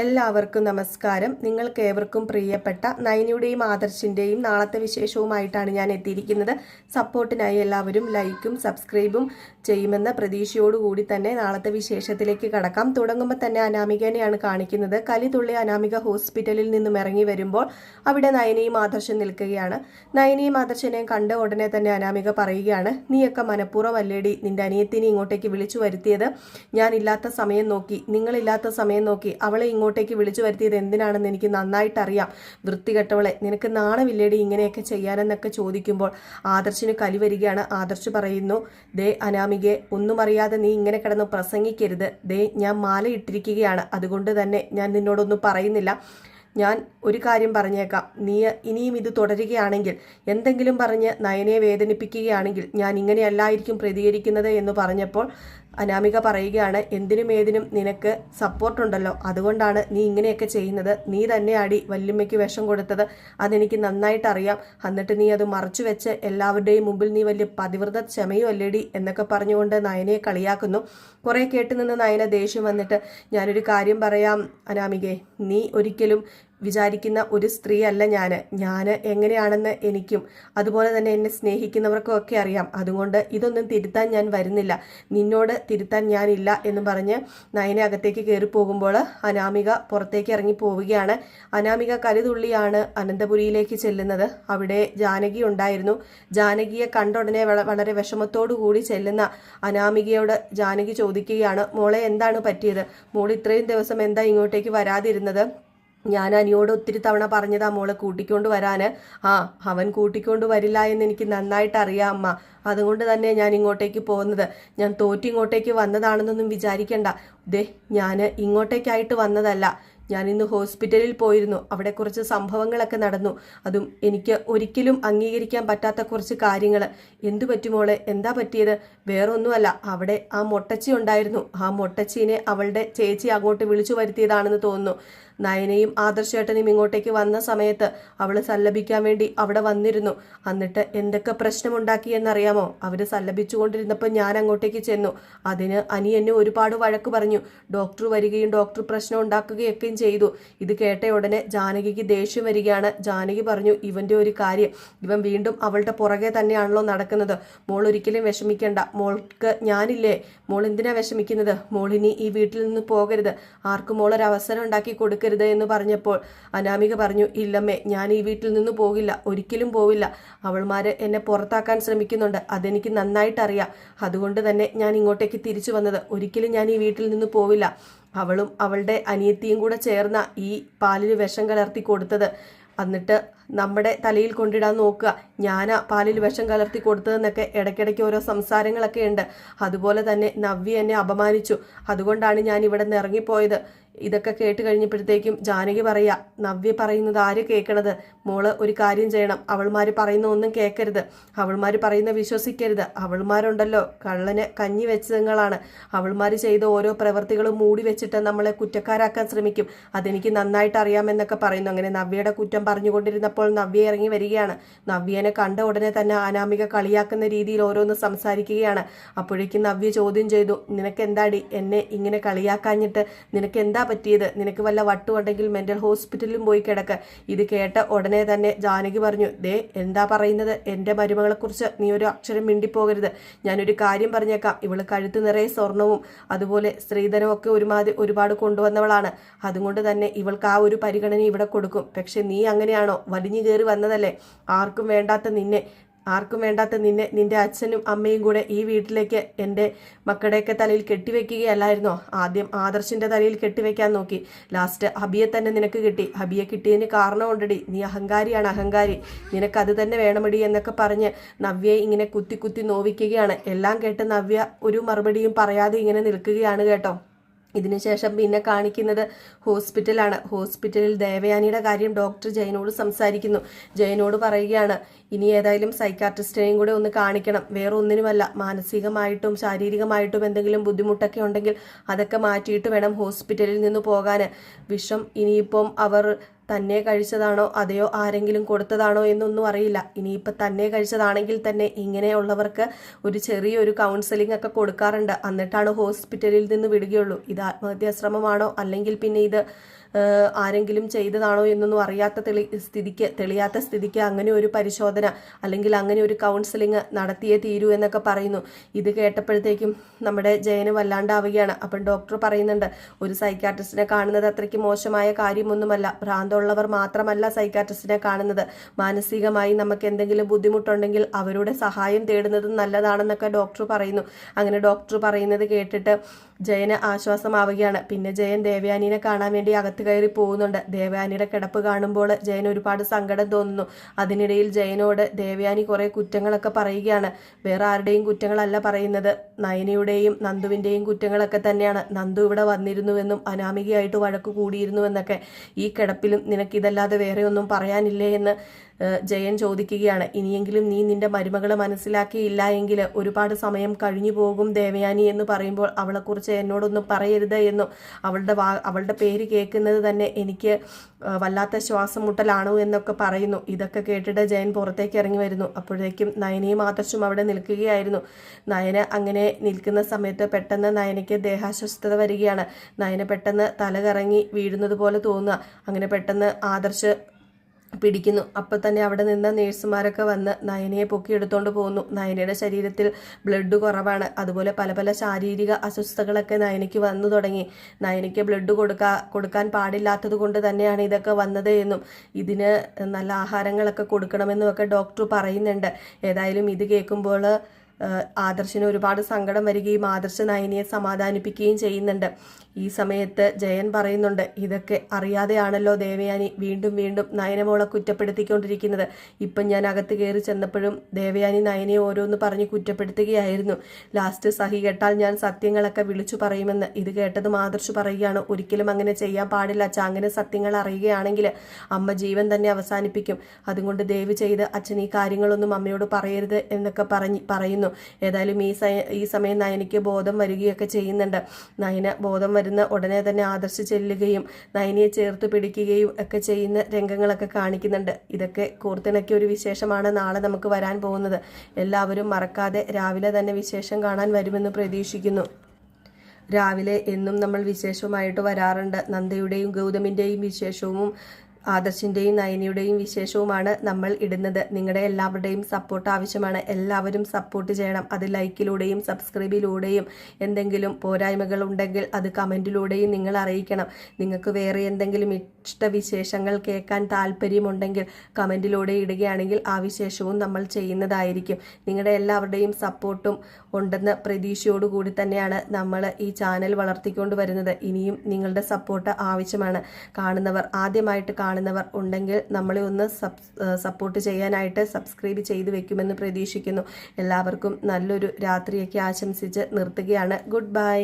എല്ലാവർക്കും നമസ്കാരം. നിങ്ങൾക്ക് ഏവർക്കും പ്രിയപ്പെട്ട നയനിയുടെയും ആദർശിന്റെയും നാളത്തെ വിശേഷവുമായിട്ടാണ് ഞാൻ എത്തിയിരിക്കുന്നത്. സപ്പോർട്ടിനായി എല്ലാവരും ലൈക്കും സബ്സ്ക്രൈബും ചെയ്യുമെന്ന പ്രതീക്ഷയോടുകൂടി തന്നെ നാളത്തെ വിശേഷത്തിലേക്ക് കടക്കാം. തുടങ്ങുമ്പോൾ തന്നെ അനാമികനെയാണ് കാണിക്കുന്നത്. കലിതുള്ളി അനാമിക ഹോസ്പിറ്റലിൽ നിന്നും ഇറങ്ങി വരുമ്പോൾ അവിടെ നയനയും ആദർശൻ നിൽക്കുകയാണ്. നയനയും ആദർശനെയും കണ്ട ഉടനെ തന്നെ അനാമിക പറയുകയാണ് നീയൊക്കെ മനഃപൂർവം അല്ലേടി നിന്റെ അനിയത്തിനെ ഇങ്ങോട്ടേക്ക് വിളിച്ചു വരുത്തിയത്? ഞാനില്ലാത്ത സമയം നോക്കി നിങ്ങളില്ലാത്ത സമയം നോക്കി അവളെ ഇങ്ങോട്ടേക്ക് വിളിച്ചു വരുത്തിയത് എന്തിനാണെന്ന് എനിക്ക് നന്നായിട്ട് അറിയാം വൃത്തികെട്ടവളെ നിനക്ക് നാണമില്ലേടി ഇങ്ങനെയൊക്കെ ചെയ്യാനെന്നൊക്കെ ചോദിക്കുമ്പോൾ ആദർശിന് കലി വരികയാണ്. ആദർശ് പറയുന്നു ദേ അനാമികെ ഒന്നും അറിയാതെ നീ ഇങ്ങനെ കിടന്ന് പ്രസംഗിക്കരുത്. ദേ ഞാൻ മാല ഇട്ടിരിക്കുകയാണ് അതുകൊണ്ട് തന്നെ ഞാൻ നിന്നോടൊന്നും പറയുന്നില്ല. ഞാൻ ഒരു കാര്യം പറഞ്ഞേക്കാം. നീ ഇനിയും ഇത് തുടരുകയാണെങ്കിൽ എന്തെങ്കിലും പറഞ്ഞ് നയനെ വേദനിപ്പിക്കുകയാണെങ്കിൽ ഞാൻ ഇങ്ങനെയല്ലായിരിക്കും പ്രതികരിക്കുന്നത് എന്ന് പറഞ്ഞപ്പോൾ അനാമിക പറയുകയാണ് എന്തിനും ഏതിനും നിനക്ക് സപ്പോർട്ടുണ്ടല്ലോ. അതുകൊണ്ടാണ് നീ ഇങ്ങനെയൊക്കെ ചെയ്യുന്നത്. നീ തന്നെ അടി വല്യമ്മയ്ക്ക് വിഷം കൊടുത്തത്. അതെനിക്ക് നന്നായിട്ട് അറിയാം എന്നിട്ട് നീ അത് മറച്ചു വെച്ച് എല്ലാവരുടെയും മുമ്പിൽ നീ വലിയ പതിവ്രത ക്ഷമയും അല്ലേടി എന്നൊക്കെ പറഞ്ഞുകൊണ്ട് നയനയെ കളിയാക്കുന്നു. കുറെ കേട്ടുനിന്ന് നയന ദേഷ്യം വന്നിട്ട് ഞാനൊരു കാര്യം പറയാം അനാമികെ. നീ ഒരിക്കലും വിചാരിക്കുന്ന ഒരു സ്ത്രീ അല്ല ഞാൻ ഞാൻ എങ്ങനെയാണെന്ന് എനിക്കും അതുപോലെ തന്നെ എന്നെ സ്നേഹിക്കുന്നവർക്കും ഒക്കെ അറിയാം. അതുകൊണ്ട് ഇതൊന്നും തിരുത്താൻ ഞാൻ വരുന്നില്ല. നിന്നോട് തിരുത്താൻ ഞാനില്ല എന്ന് പറഞ്ഞ് നയനെ അകത്തേക്ക് കയറി പോകുമ്പോൾ അനാമിക പുറത്തേക്ക് ഇറങ്ങി പോവുകയാണ്. അനാമിക കലിതുള്ളിയാണ് അനന്തപുരിയിലേക്ക് ചെല്ലുന്നത്. അവിടെ ജാനകി ഉണ്ടായിരുന്നു. ജാനകിയെ കണ്ട ഉടനെ വളരെ വിഷമത്തോടു കൂടി ചെല്ലുന്ന അനാമികയോട് ജാനകി ചോദിക്കുകയാണ് മോളെ എന്താണ് പറ്റിയത്? മോൾ ഇത്രയും ദിവസം എന്താ ഇങ്ങോട്ടേക്ക് വരാതിരുന്നത്? ഞാൻ അനിയോട് ഒത്തിരി തവണ പറഞ്ഞതാ മോളെ കൂട്ടിക്കൊണ്ട് വരാന്. ആ അവൻ കൂട്ടിക്കൊണ്ട് വരില്ല എന്ന് എനിക്ക് നന്നായിട്ട് അറിയാം അമ്മ. അതുകൊണ്ട് തന്നെ ഞാൻ ഇങ്ങോട്ടേക്ക് പോകുന്നത്. ഞാൻ തോറ്റി ഇങ്ങോട്ടേക്ക് വന്നതാണെന്നൊന്നും വിചാരിക്കണ്ട. ദേ ഞാൻ ഇങ്ങോട്ടേക്കായിട്ട് വന്നതല്ല. ഞാൻ ഇന്ന് ഹോസ്പിറ്റലിൽ പോയിരുന്നു. അവിടെ കുറച്ച് സംഭവങ്ങളൊക്കെ നടന്നു. അതും എനിക്ക് ഒരിക്കലും അംഗീകരിക്കാൻ പറ്റാത്ത കുറച്ച് കാര്യങ്ങൾ എന്തു പറ്റുമോളെ എന്താ പറ്റിയത്? വേറൊന്നുമല്ല. അവിടെ ആ മൊട്ടച്ചി ഉണ്ടായിരുന്നു. ആ മൊട്ടച്ചീനെ അവളുടെ ചേച്ചി അങ്ങോട്ട് വിളിച്ചു വരുത്തിയതാണെന്ന് തോന്നുന്നു. നയനയും ആദർശേട്ടനും ഇങ്ങോട്ടേക്ക് വന്ന സമയത്ത് അവൾ സല്ലപിക്കാൻ വേണ്ടി അവിടെ വന്നിരുന്നു. എന്നിട്ട് എന്തൊക്കെ പ്രശ്നമുണ്ടാക്കി എന്നറിയാമോ അവർ സല്ലപിച്ചുകൊണ്ടിരുന്നപ്പോൾ ഞാൻ അങ്ങോട്ടേക്ക് ചെന്നു. അതിന് അനി എന്നെ ഒരുപാട് വഴക്ക് പറഞ്ഞു. ഡോക്ടർ വരികയും ഡോക്ടർ പ്രശ്നം ഉണ്ടാക്കുകയൊക്കെയും ചെയ്തു. ഇത് കേട്ട ഉടനെ ജാനകിക്ക് ദേഷ്യം വരികയാണ്. ജാനകി പറഞ്ഞു ഇവന്റെ ഒരു കാര്യം. ഇവൻ വീണ്ടും അവളുടെ പുറകെ തന്നെയാണല്ലോ നടക്കുന്നത്. മോൾ ഒരിക്കലും വിഷമിക്കേണ്ട. മോൾക്ക് ഞാനില്ലേ. മോൾ എന്തിനാ വിഷമിക്കുന്നത്? മോളിനി ഈ വീട്ടിൽ നിന്ന് പോകരുത്. ആർക്കും മോളൊരവസരം ഉണ്ടാക്കി കൊടുക്കരുത് എന്ന് പറഞ്ഞപ്പോൾ അനാമിക പറഞ്ഞു ഇല്ലമ്മേ ഞാൻ ഈ വീട്ടിൽ നിന്ന് പോകില്ല ഒരിക്കലും പോവില്ല. അവൾമാര് എന്നെ പുറത്താക്കാൻ ശ്രമിക്കുന്നുണ്ട്. അതെനിക്ക് നന്നായിട്ട് അറിയാം അതുകൊണ്ട് തന്നെ ഞാൻ ഇങ്ങോട്ടേക്ക് തിരിച്ചു വന്നത്. ഒരിക്കലും ഞാൻ ഈ വീട്ടിൽ നിന്ന് പോവില്ല. അവളും അവളുടെ അനിയത്തിയും കൂടെ ചേർന്ന ഈ പാലിന് വിഷം കലർത്തി കൊടുത്തത്. എന്നിട്ട് നമ്മുടെ തലയിൽ കൊണ്ടിടാൻ നോക്കുക. ഞാനാ പാലിൽ വിഷം കലർത്തി കൊടുത്തതെന്നൊക്കെ ഇടയ്ക്കിടയ്ക്ക് ഓരോ സംസാരങ്ങളൊക്കെ ഉണ്ട്. അതുപോലെ തന്നെ നവ്യ എന്നെ അപമാനിച്ചു. അതുകൊണ്ടാണ് ഞാൻ ഇവിടെ നിന്ന് ഇറങ്ങിപ്പോയത്. ഇതൊക്കെ കേട്ട് കഴിഞ്ഞപ്പോഴത്തേക്കും ജാനകി പറയുക നവ്യ പറയുന്നത് ആര് കേൾക്കണത് മോൾ ഒരു കാര്യം ചെയ്യണം. അവൾമാർ പറയുന്ന ഒന്നും കേൾക്കരുത് അവൾമാർ പറയുന്ന വിശ്വസിക്കരുത്. അവൾമാരുണ്ടല്ലോ കള്ളന് കഞ്ഞി വെച്ചതുങ്ങളാണ്. അവൾമാർ ചെയ്ത ഓരോ പ്രവൃത്തികളും മൂടി വെച്ചിട്ട് നമ്മളെ കുറ്റക്കാരാക്കാൻ ശ്രമിക്കും. അതെനിക്ക് നന്നായിട്ട് അറിയാമെന്നൊക്കെ പറയുന്നു. അങ്ങനെ നവ്യയുടെ കുറ്റം പറഞ്ഞുകൊണ്ടിരുന്നപ്പോൾ നവ്യ ഇറങ്ങി വരികയാണ്. നവ്യനെ കണ്ട ഉടനെ തന്നെ അനാമിക കളിയാക്കുന്ന രീതിയിൽ ഓരോന്ന് സംസാരിക്കുകയാണ്. അപ്പോഴേക്കും നവ്യ ചോദ്യം ചെയ്തു നിനക്ക് എന്താടി എന്നെ ഇങ്ങനെ കളിയാക്കാഞ്ഞിട്ട് നിനക്ക് എന്താ പറ്റിയത്? നിനക്ക് വല്ല വട്ടുണ്ടെങ്കിൽ മെന്റൽ ഹോസ്പിറ്റലിലും പോയി കിടക്ക്. ഇത് കേട്ട ഉടനെ തന്നെ ജാനകി പറഞ്ഞു ദേ എന്താ പറയുന്നത്? എന്റെ മരുമകളെക്കുറിച്ച് നീ ഒരു അക്ഷരം മിണ്ടിപ്പോകരുത്. ഞാനൊരു കാര്യം പറഞ്ഞേക്കാം. ഇവൾ കഴുത്ത് നിറയെ സ്വർണവും അതുപോലെ സ്ത്രീധനവും ഒക്കെ ഒരുമാതിരി ഒരുപാട് കൊണ്ടുവന്നവളാണ്. അതുകൊണ്ട് തന്നെ ഇവൾക്ക് ആ ഒരു പരിഗണന ഇവിടെ കൊടുക്കും. പക്ഷെ നീ അങ്ങനെയാണോ വലിഞ്ഞു കയറി വന്നതല്ലേ? ആർക്കും വേണ്ടാത്ത നിന്നെ. ആർക്കും വേണ്ടാത്ത നിന്നെ നിന്റെ അച്ഛനും അമ്മയും കൂടെ ഈ വീട്ടിലേക്ക് എന്റെ മക്കളുടെയൊക്കെ തലയിൽ കെട്ടിവെക്കുകയല്ലായിരുന്നോ? ആദ്യം ആദർശിന്റെ തലയിൽ കെട്ടിവെക്കാൻ നോക്കി. ലാസ്റ്റ് ഹബിയെ തന്നെ നിനക്ക് കിട്ടി. ഹബിയെ കിട്ടിയതിന് കാരണമുണ്ടടി. നീ അഹങ്കാരിയാണ് അഹങ്കാരി. നിനക്ക് അത് തന്നെ വേണമടി എന്നൊക്കെ പറഞ്ഞ് നവ്യയെ ഇങ്ങനെ കുത്തി കുത്തി നോവിക്കുകയാണ്. എല്ലാം കേട്ട് നവ്യ ഒരു മറുപടിയും പറയാതെ ഇങ്ങനെ നിൽക്കുകയാണ് കേട്ടോ. ഇതിനുശേഷം പിന്നെ കാണിക്കുന്നത് ഹോസ്പിറ്റലാണ്. ഹോസ്പിറ്റലിൽ ദേവയാനിയുടെ കാര്യം ഡോക്ടർ ജയനോട് സംസാരിക്കുന്നു. ജയനോട് പറയുകയാണ് ഇനി ഏതായാലും സൈക്കാട്രിസ്റ്റിനെയും കൂടെ ഒന്ന് കാണിക്കണം. വേറെ ഒന്നിനുമല്ല മാനസികമായിട്ടും ശാരീരികമായിട്ടും എന്തെങ്കിലും ബുദ്ധിമുട്ടൊക്കെ ഉണ്ടെങ്കിൽ അതൊക്കെ മാറ്റിയിട്ട് വേണം ഹോസ്പിറ്റലിൽ നിന്ന് പോകാൻ വിഷം ഇനിയിപ്പം അവർ തന്നെ കഴിച്ചതാണോ? അതെയോ ആരെങ്കിലും കൊടുത്തതാണോ എന്നൊന്നും അറിയില്ല. ഇനിയിപ്പോൾ തന്നെ കഴിച്ചതാണെങ്കിൽ തന്നെ ഇങ്ങനെയുള്ളവർക്ക് ഒരു ചെറിയൊരു കൗൺസിലിംഗ് ഒക്കെ കൊടുക്കാറുണ്ട്. എന്നിട്ടാണ് ഹോസ്പിറ്റലിൽ നിന്ന് വിടുകയുള്ളൂ. ഇത് ആത്മഹത്യാശ്രമമാണോ അല്ലെങ്കിൽ പിന്നെ ഇത് ആരെങ്കിലും ചെയ്തതാണോ എന്നൊന്നും അറിയാത്ത തെളി സ്ഥിതിക്ക് തെളിയാത്ത സ്ഥിതിക്ക് അങ്ങനെ ഒരു പരിശോധന അല്ലെങ്കിൽ അങ്ങനെ ഒരു കൗൺസിലിംഗ് നടത്തിയേ തീരൂ എന്നൊക്കെ പറയുന്നു. ഇത് കേട്ടപ്പോഴത്തേക്കും നമ്മുടെ ജയന് വല്ലാണ്ടാവുകയാണ്. അപ്പം ഡോക്ടർ പറയുന്നുണ്ട് ഒരു സൈക്കാട്രിസ്റ്റിനെ കാണുന്നത് അത്രയ്ക്ക് മോശമായ കാര്യമൊന്നുമല്ല. ഭ്രാന്തമുള്ളവർ മാത്രമല്ല സൈക്കാട്രിസ്റ്റിനെ കാണുന്നത്. മാനസികമായി നമുക്ക് എന്തെങ്കിലും ബുദ്ധിമുട്ടുണ്ടെങ്കിൽ അവരുടെ സഹായം തേടുന്നത് നല്ലതാണെന്നൊക്കെ ഡോക്ടർ പറയുന്നു. അങ്ങനെ ഡോക്ടർ പറയുന്നത് കേട്ടിട്ട് ജയന് ആശ്വാസമാവുകയാണ്. പിന്നെ ജയൻ ദേവയാനിനെ കാണാൻ വേണ്ടി അകത്ത് കയറി പോകുന്നുണ്ട്. ദേവയാനിയുടെ കിടപ്പ് കാണുമ്പോൾ ജയൻ ഒരുപാട് സങ്കടം തോന്നുന്നു. അതിനിടയിൽ ജയനോട് ദേവയാനി കുറെ കുറ്റങ്ങളൊക്കെ പറയുകയാണ്. വേറെ ആരുടെയും കുറ്റങ്ങളല്ല പറയുന്നത്. നയനയുടെയും നന്ദുവിന്റെയും കുറ്റങ്ങളൊക്കെ തന്നെയാണ്. നന്ദു ഇവിടെ വന്നിരുന്നുവെന്നും അനാമികയായിട്ട് വഴക്ക് കൂടിയിരുന്നുവെന്നൊക്കെ. ഈ കിടപ്പിലും നിനക്കിതല്ലാതെ വേറെ ഒന്നും പറയാനില്ലേ? എന്ന് ജയൻ ചോദിക്കുകയാണ് ഇനിയെങ്കിലും നീ നിന്റെ മരുമകളെ മനസ്സിലാക്കിയില്ല എങ്കിൽ ഒരുപാട് സമയം കഴിഞ്ഞു പോകും ദേവയാനി എന്ന് പറയുമ്പോൾ അവളെക്കുറിച്ച് എന്നോടൊന്നും പറയരുത് എന്നും അവളുടെ വാ അവളുടെ പേര് കേൾക്കുന്നത് തന്നെ എനിക്ക് വല്ലാത്ത ശ്വാസം മുട്ടലാണോ എന്നൊക്കെ പറയുന്നു. ഇതൊക്കെ കേട്ടിട്ട് ജയൻ പുറത്തേക്ക് ഇറങ്ങി വരുന്നു. അപ്പോഴേക്കും നയനയും ആദർശും അവിടെ നിൽക്കുകയായിരുന്നു. നയന അങ്ങനെ നിൽക്കുന്ന സമയത്ത് പെട്ടെന്ന് നയനയ്ക്ക് ദേഹാസ്വസ്ഥത വരികയാണ്. നയന പെട്ടെന്ന് തലകറങ്ങി വീഴുന്നത് പോലെ തോന്നുക. അങ്ങനെ പെട്ടെന്ന് ആദർശ് പിടിക്കുന്നു. അപ്പം തന്നെ അവിടെ നിന്ന് നേഴ്സുമാരൊക്കെ വന്ന് നയനയെ പൊക്കിയെടുത്തോണ്ട് പോകുന്നു. നയനയുടെ ശരീരത്തിൽ ബ്ലഡ് കുറവാണ്. അതുപോലെ പല പല ശാരീരിക അസ്വസ്ഥതകളൊക്കെ നയനയ്ക്ക് വന്നു തുടങ്ങി. നയനയ്ക്ക് ബ്ലഡ് കൊടുക്കാ കൊടുക്കാൻ പാടില്ലാത്തത് കൊണ്ട് തന്നെയാണ് ഇതൊക്കെ വന്നത് എന്നും ഇതിന് നല്ല ആഹാരങ്ങളൊക്കെ കൊടുക്കണമെന്നും ഒക്കെ ഡോക്ടർ പറയുന്നുണ്ട്. ഏതായാലും ഇത് കേൾക്കുമ്പോൾ ആദർശിന് ഒരുപാട് സങ്കടം വരികയും ആദർശ നയനിയെ സമാധാനിപ്പിക്കുകയും ചെയ്യുന്നുണ്ട്. ഈ സമയത്ത് ജയൻ പറയുന്നുണ്ട് ഇതൊക്കെ അറിയാതെയാണല്ലോ ദേവയാനി വീണ്ടും വീണ്ടും നയനമോളെ കുറ്റപ്പെടുത്തിക്കൊണ്ടിരിക്കുന്നത്. ഇപ്പം ഞാൻ അകത്ത് കയറി ചെന്നപ്പോഴും ദേവയാനി നയനയെ ഓരോന്ന് പറഞ്ഞ് കുറ്റപ്പെടുത്തുകയായിരുന്നു. ലാസ്റ്റ് സഹി കേട്ടാൽ ഞാൻ സത്യങ്ങളൊക്കെ വിളിച്ചു പറയുമെന്ന്. ഇത് കേട്ടതും ആദർശ് പറയുകയാണ് ഒരിക്കലും അങ്ങനെ ചെയ്യാൻ പാടില്ല. അച്ഛ അങ്ങനെ സത്യങ്ങൾ അറിയുകയാണെങ്കിൽ അമ്മ ജീവൻ തന്നെ അവസാനിപ്പിക്കും. അതുകൊണ്ട് ദേവി ചെയ്ത് അച്ഛൻ ഈ കാര്യങ്ങളൊന്നും അമ്മയോട് പറയരുത് എന്നൊക്കെ പറഞ്ഞ് പറയുന്നു. ഏതായാലും ഈ ഈ സമയം നയനിക്ക് ബോധം വരികയൊക്കെ ചെയ്യുന്നുണ്ട്. നയന ബോധം വരുന്ന ഉടനെ തന്നെ ആദർശ് ചെല്ലുകയും നയനിയെ ചേർത്ത് പിടിക്കുകയും ഒക്കെ ചെയ്യുന്ന രംഗങ്ങളൊക്കെ കാണിക്കുന്നുണ്ട്. ഇതൊക്കെ കോർത്തിണക്കിയ ഒരു വിശേഷമാണ് നാളെ നമുക്ക് വരാൻ പോകുന്നത്. എല്ലാവരും മറക്കാതെ രാവിലെ തന്നെ വിശേഷം കാണാൻ വരുമെന്ന് പ്രതീക്ഷിക്കുന്നു. രാവിലെ എന്നും നമ്മൾ വിശേഷവുമായിട്ട് വരാറുണ്ട്. നന്ദയുടെയും ഗൗതമിന്റെയും വിശേഷവും ആദർശിന്റെയും നയനിയുടെയും വിശേഷവുമാണ് നമ്മൾ ഇടുന്നത്. നിങ്ങളുടെ എല്ലാവരുടെയും സപ്പോർട്ട് ആവശ്യമാണ്. എല്ലാവരും സപ്പോർട്ട് ചെയ്യണം. അത് ലൈക്കിലൂടെയും സബ്സ്ക്രൈബിലൂടെയും എന്തെങ്കിലും പോരായ്മകൾ ഉണ്ടെങ്കിൽ അത് കമന്റിലൂടെയും നിങ്ങൾ അറിയിക്കണം. നിങ്ങൾക്ക് വേറെ എന്തെങ്കിലും ഇഷ്ടവിശേഷങ്ങൾ കേൾക്കാൻ താല്പര്യമുണ്ടെങ്കിൽ കമന്റിലൂടെ ഇടുകയാണെങ്കിൽ ആ വിശേഷവും നമ്മൾ ചെയ്യുന്നതായിരിക്കും. നിങ്ങളുടെ എല്ലാവരുടെയും സപ്പോർട്ടും ഉണ്ടെന്ന പ്രതീക്ഷയോടുകൂടി തന്നെയാണ് നമ്മൾ ഈ ചാനൽ വളർത്തിക്കൊണ്ട് വരുന്നത്. ഇനിയും നിങ്ങളുടെ സപ്പോർട്ട് ആവശ്യമാണ്. കാണുന്നവർ ആദ്യമായിട്ട് കാണുന്നവർ ഉണ്ടെങ്കിൽ നമ്മളെ ഒന്ന് സപ്പോർട്ട് ചെയ്യാനായിട്ട് സബ്സ്ക്രൈബ് ചെയ്ത് വെക്കുമെന്ന് പ്രതീക്ഷിക്കുന്നു. എല്ലാവർക്കും നല്ലൊരു രാത്രിയൊക്കെ ആശംസിച്ച് നിർത്തുകയാണ്. Good bye.